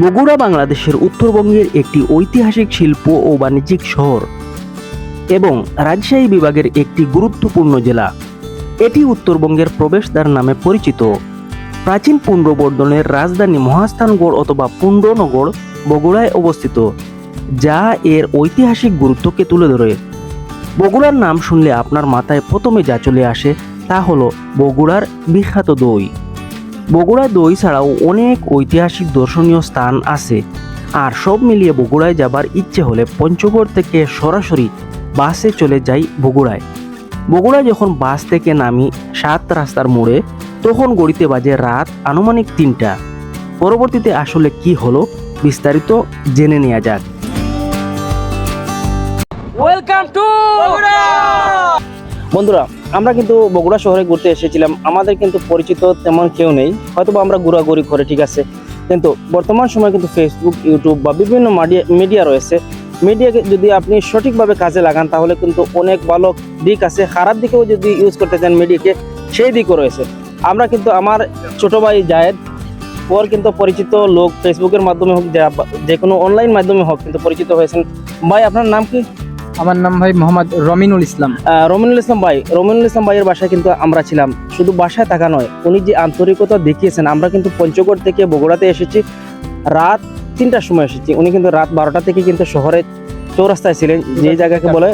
বগুড়া বাংলাদেশের উত্তরবঙ্গের একটি ঐতিহাসিক শিল্প ও বাণিজ্যিক শহর এবং রাজশাহী বিভাগের একটি গুরুত্বপূর্ণ জেলা। এটি উত্তরবঙ্গের প্রবেশদ্বার নামে পরিচিত। প্রাচীন পুণ্ড্রবর্ধনের রাজধানী মহাস্থানগড় অথবা পুণ্ড্রনগর বগুড়ায় অবস্থিত, যা এর ঐতিহাসিক গুরুত্বকে তুলে ধরে। বগুড়ার নাম শুনলে আপনার মাথায় প্রথমে যা চলে আসে তা হলো বগুড়ার বিখ্যাত দই। বগুড়া দই ছাড়াও অনেক ঐতিহাসিক দর্শনীয় স্থান আছে। আর সব মিলিয়ে বগুড়ায় যাবার ইচ্ছে হলে পঞ্চগড় থেকে সরাসরি বাসে চলে যাই বগুড়ায়। বগুড়ায় যখন বাস থেকে নামি সাত রাস্তার মোড়ে তখন গড়িতে বাজে রাত আনুমানিক তিনটা। পরবর্তীতে আসলে কি হলো বিস্তারিত জেনে নেওয়া যাক। ওয়েলকাম টু বন্ধুরা, আমরা কিন্তু বগুড়া শহরে ঘুরতে এসেছিলাম। আমাদের কিন্তু পরিচিত তেমন কেউ নেই। হয়তো আমরা ঘোরাঘুরি করে ঠিক আছে। কিন্তু বর্তমান সময় কিন্তু ফেসবুক ইউটিউব বা বিভিন্ন মিডিয়া মিডিয়া রয়েছে। মিডিয়াকে যদি আপনি সঠিকভাবে কাজে লাগান, তাহলে কিন্তু অনেক ভালো দিক আছে। খারাপ দিকেও যদি ইউজ করতে চান মিডিয়াকে সেই দিকও রয়েছে। আমরা কিন্তু আমার ছোট ভাই জায়েদ, ওর কিন্তু পরিচিত লোক ফেসবুকের মাধ্যমে হোক, যে কোনো অনলাইন মাধ্যমে হোক কিন্তু পরিচিত হয়েছেন। ভাই, আপনার নাম কি? আমার নাম ভাই মোহাম্মদ রমিনুল ইসলাম। রমিনুল ইসলাম ভাই রমিনুল ইসলাম ভাইয়ের বাসায় কিন্তু আমরা ছিলাম। শুধু বাসায় থাকা নয় উনি যে আন্তরিকতা দেখিয়েছেন আমরা কিন্তু পঞ্চগড় থেকে বগুড়াতে এসেছি। রাত তিনটার সময় এসেছি। উনি কিন্তু রাত বারোটা থেকে কিন্তু শহরে চৌরাস্তায় ছিলেন যে জায়গাকে বলে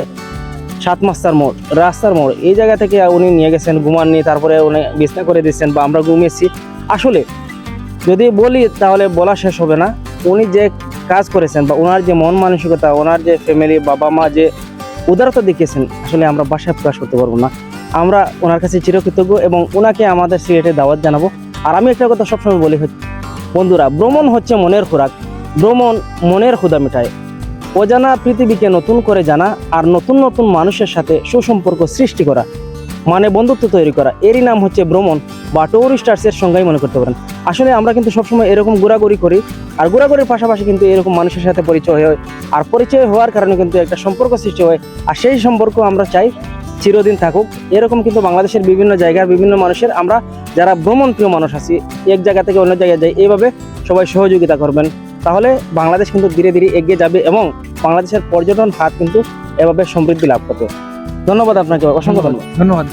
সাত মাস্তার মোড় রাস্তার মোড়। এই জায়গা থেকে উনি নিয়ে গেছেন ঘুমান নিয়ে তারপরে উনি বিছনা করে দিচ্ছেন বা আমরা ঘুমিয়েছি। আসলে যদি বলি তাহলে বলা শেষ হবে না। উনি যে কাজ করেছেন বা ওনার যে মন মানসিকতা, ওনার যে ফ্যামিলি বাবা মা যে উদারতা দেখিয়েছেন, আসলে আমরা বাসায় প্রকাশ করতে পারব না। আমরা ওনার কাছে চিরকৃতজ্ঞ এবং ওনাকে আমাদের সিলেটে দাওয়াত জানাব। আর আমি একটা কথা সবসময় বলি বন্ধুরা, ভ্রমণ হচ্ছে মনের খোরাক। ভ্রমণ মনের ক্ষুদা মেটায়। অজানা পৃথিবীকে নতুন করে জানা আর নতুন নতুন মানুষের সাথে সুসম্পর্ক সৃষ্টি করা মানে বন্ধুত্ব তৈরি করা, এরই নাম হচ্ছে ভ্রমণ। বা টুরিস্টার্সের সংজ্ঞাই মনে করতে পারেন। আসলে আমরা কিন্তু সবসময় এরকম ঘোরাঘুরি করি আর ঘোরাঘুরির পাশাপাশি কিন্তু এরকম মানুষের সাথে পরিচয় হয় আর পরিচয় হওয়ার কারণে কিন্তু একটা সম্পর্ক সৃষ্টি হয় আর সেই সম্পর্ক আমরা চাই চিরদিন থাকুক। এরকম কিন্তু বাংলাদেশের বিভিন্ন জায়গার বিভিন্ন মানুষের আমরা যারা ভ্রমণ প্রিয় মানুষ আছি এক জায়গা থেকে অন্য জায়গায় যাই এইভাবে সবাই সহযোগিতা করবেন। তাহলে বাংলাদেশ কিন্তু ধীরে ধীরে এগিয়ে যাবে এবং বাংলাদেশের পর্যটন হাত কিন্তু এভাবে সমৃদ্ধি লাভ করবে। ধন্যবাদ আপনাকে অসংখ্য ধন্যবাদ। ধন্যবাদ।